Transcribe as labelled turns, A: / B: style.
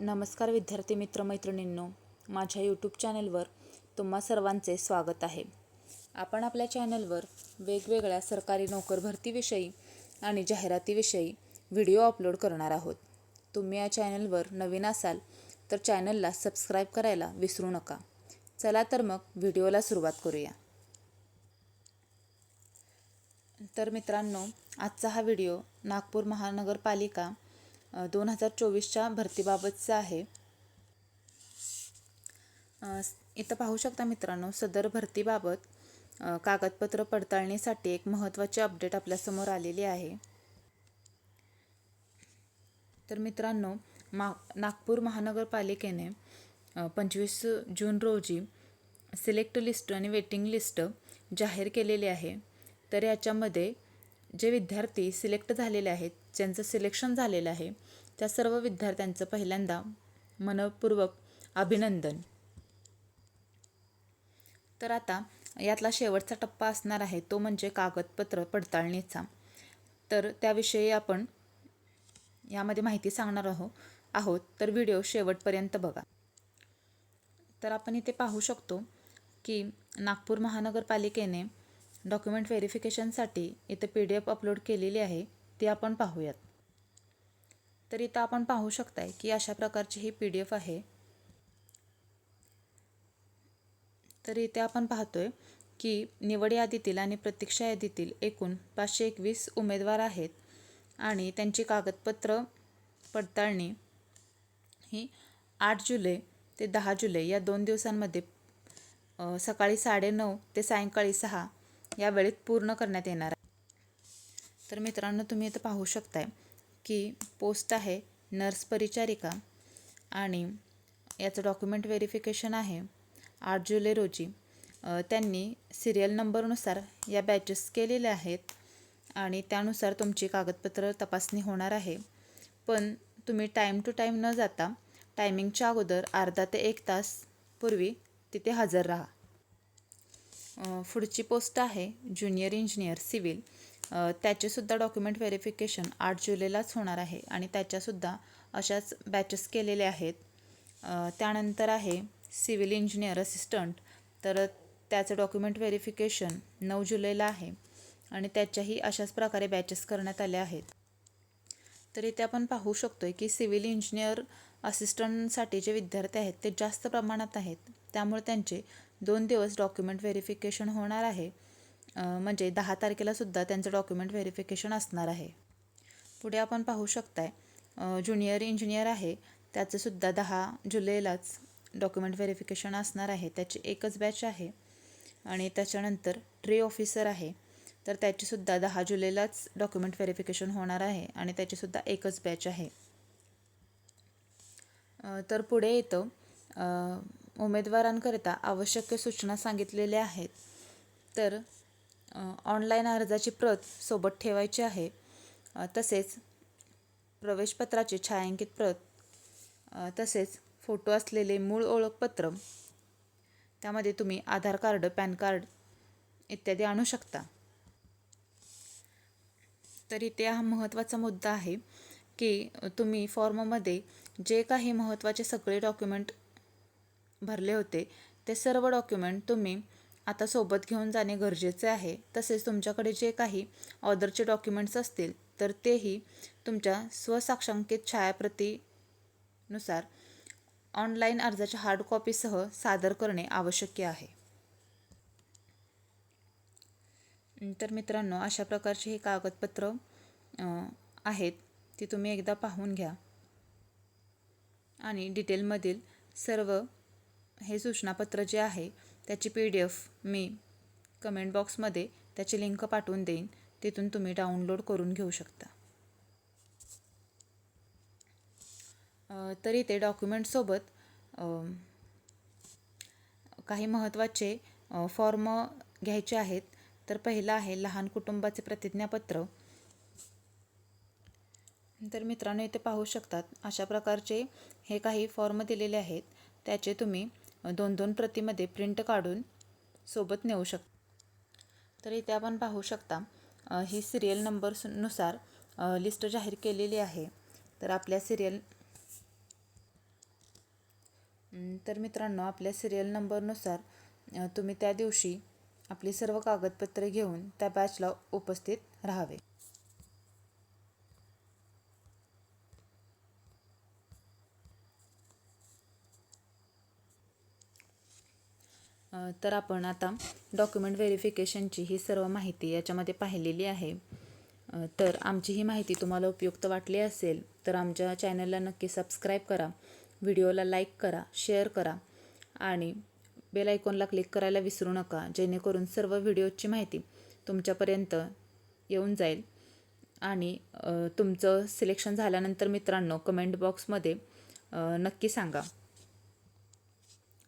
A: नमस्कार विद्यार्थी मित्र मैत्रिणींनो माझ्या यूट्यूब चॅनलवर तुम्हा सर्वांचे स्वागत आहे. आपण आपल्या चॅनलवर वेगवेगळ्या सरकारी नोकर भरतीविषयी आणि जाहिरातीविषयी व्हिडिओ अपलोड करणार आहोत. तुम्ही या चॅनलवर नवीन असाल तर चॅनलला सबस्क्राईब करायला विसरू नका. चला तर मग व्हिडिओला सुरुवात करूया. तर मित्रांनो आजचा हा व्हिडिओ नागपूर महानगरपालिका दोन हजार चोवीसच्या भरतीबाबतचं आहे. इथं पाहू शकता मित्रांनो सदर भरतीबाबत कागदपत्र पडताळणीसाठी एक महत्त्वाची अपडेट आपल्यासमोर आलेली आहे. तर मित्रांनो मा नागपूर महानगरपालिकेने पंचवीस जून रोजी सिलेक्ट लिस्ट आणि वेटिंग लिस्ट जाहीर केलेली आहे. तर याच्यामध्ये जे विद्यार्थी सिलेक्ट झालेले आहेत ज्यांचं सिलेक्शन झालेलं आहे त्या सर्व विद्यार्थ्यांचं पहिल्यांदा मनपूर्वक अभिनंदन. तर आता यातला शेवटचा टप्पा असणार आहे तो म्हणजे कागदपत्र पडताळणीचा. तर त्याविषयी आपण यामध्ये माहिती सांगणार आहो आहोत तर व्हिडिओ शेवटपर्यंत बघा. तर आपण इथे पाहू शकतो की नागपूर महानगरपालिकेने डॉक्युमेंट व्हेरिफिकेशनसाठी इथं पी डी एफ अपलोड केलेली आहे ती आपण पाहूयात. तर इथं आपण पाहू शकताय की अशा प्रकारची ही पी डी एफ आहे. तर इथे आपण पाहतोय की निवड यादीतील आणि प्रतीक्षा यादीतील एकूण पाचशे एकवीस उमेदवार आहेत आणि त्यांची कागदपत्र पडताळणी ही आठ जुलै ते दहा जुलै या दोन दिवसांमध्ये सकाळी साडेनऊ ते सायंकाळी सहा या वेळेत पूर्ण करण्यात येणार आहे. तर मित्रांनो तुम्ही इथं पाहू शकताय की पोस्ट आहे नर्स परिचारिका आणि याचं डॉक्युमेंट व्हेरिफिकेशन आहे. आठ जुलै रोजी त्यांनी सिरियल नंबरनुसार या बॅचेस केलेल्या आहेत आणि त्यानुसार तुमची कागदपत्र तपासणी होणार आहे. पण तुम्ही टाईम टू टाईम न जाता टायमिंगच्या अगोदर अर्धा ते एक तास पूर्वी तिथे हजर राहा. पुढची पोस्ट आहे ज्युनियर इंजिनियर सिव्हिल त्याचेसुद्धा डॉक्युमेंट व्हेरिफिकेशन आठ जुलैलाच होणार आहे आणि त्याच्यासुद्धा अशाच बॅचेस केलेले आहेत. त्यानंतर आहे सिव्हिल इंजिनियर असिस्टंट तर त्याचं डॉक्युमेंट व्हेरिफिकेशन नऊ जुलैला आहे आणि त्याच्याही अशाच प्रकारे बॅचेस करण्यात आल्या आहेत. तर इथे आपण पाहू शकतो आहे की सिव्हिल इंजिनियर असिस्टंटसाठी जे विद्यार्थी आहेत ते जास्त प्रमाणात आहेत. त्यामुळे त्यांचे दोन दिवस डॉक्युमेंट व्हेरिफिकेशन होणार आहे. म्हणजे दहा तारखेलासुद्धा त्यांचं डॉक्युमेंट व्हेरिफिकेशन असणार आहे. पुढे आपण पाहू शकताय ज्युनियर इंजिनियर आहे. त्याचंसुद्धा दहा जुलैलाच डॉक्युमेंट व्हेरिफिकेशन असणार आहे. त्याची एकच बॅच आहे. आणि त्याच्यानंतर ट्री ऑफिसर आहे. तर त्याचीसुद्धा दहा जुलैलाच डॉक्युमेंट व्हेरिफिकेशन होणार आहे. आणि त्याचीसुद्धा एकच बॅच आहे. तर पुढे येतं. उमेदवारांकरिता आवश्यक सूचना सांगितलेल्या आहेत. तर ऑनलाईन अर्जाची प्रत सोबत ठेवायची आहे. तसेच प्रवेशपत्राची छायांकित प्रत तसेच फोटो असलेले मूळ ओळखपत्र त्यामध्ये तुम्ही आधार कार्ड पॅन कार्ड इत्यादी आणू शकता. तर इथे हा महत्त्वाचा मुद्दा आहे की तुम्ही फॉर्ममध्ये जे काही महत्त्वाचे सगळे डॉक्युमेंट भरले होते. ते सर्व डॉक्युमेंट तुम्ही आता सोबत घेऊन जाणे गरजेचे आहे. तसेच तुमच्याकडे जे काही ऑर्डरचे डॉक्युमेंट्स असतील तर तेही तुमच्या स्वसाक्षांकित छायाप्रतीनुसार ऑनलाईन अर्जाच्या हार्ड कॉपीसह सादर करणे आवश्यक आहे. तर मित्रांनो अशा प्रकारची ही कागदपत्र आहेत ती तुम्ही एकदा पाहून घ्या. आणि डिटेलमधील सर्व हे सूचनापत्र जे आहे त्याची पी डी एफ मी कमेंट बॉक्समध्ये त्याची लिंक पाठवून देईन. तिथून तुम्ही डाउनलोड करून घेऊ शकता. तरी ते डॉक्युमेंटसोबत काही महत्त्वाचे फॉर्म घ्यायचे आहेत. तर पहिलं आहे लहान कुटुंबाचे प्रतिज्ञापत्र. तर मित्रांनो इथे पाहू शकतात अशा प्रकारचे हे काही फॉर्म दिलेले आहेत. त्याचे तुम्ही दोन दोन प्रतीमध्ये प्रिंट काढून सोबत नेऊ शक तर इथे आपण पाहू शकता ही सिरियल नंबरनुसार लिस्ट जाहीर केलेली आहे. तर आपल्या सिरियल तर मित्रांनो आपल्या सिरियल नंबरनुसार तुम्ही त्या दिवशी आपली सर्व कागदपत्रे घेऊन त्या बॅचला उपस्थित राहावे. तर आपण आता डॉक्युमेंट व्हेरिफिकेशनची ही सर्व माहिती याच्यामध्ये पाहिलेली आहे. तर आमची ही माहिती तुम्हाला उपयुक्त वाटली असेल तर आमच्या चॅनलला नक्की सबस्क्राईब करा व्हिडिओला लाईक करा शेअर करा आणि बेल आयकॉनला क्लिक करायला विसरू नका जेणेकरून सर्व व्हिडिओची माहिती तुमच्यापर्यंत येऊन जाईल. आणि तुमचं सिलेक्शन झाल्यानंतर मित्रांनो कमेंट बॉक्समध्ये नक्की सांगा.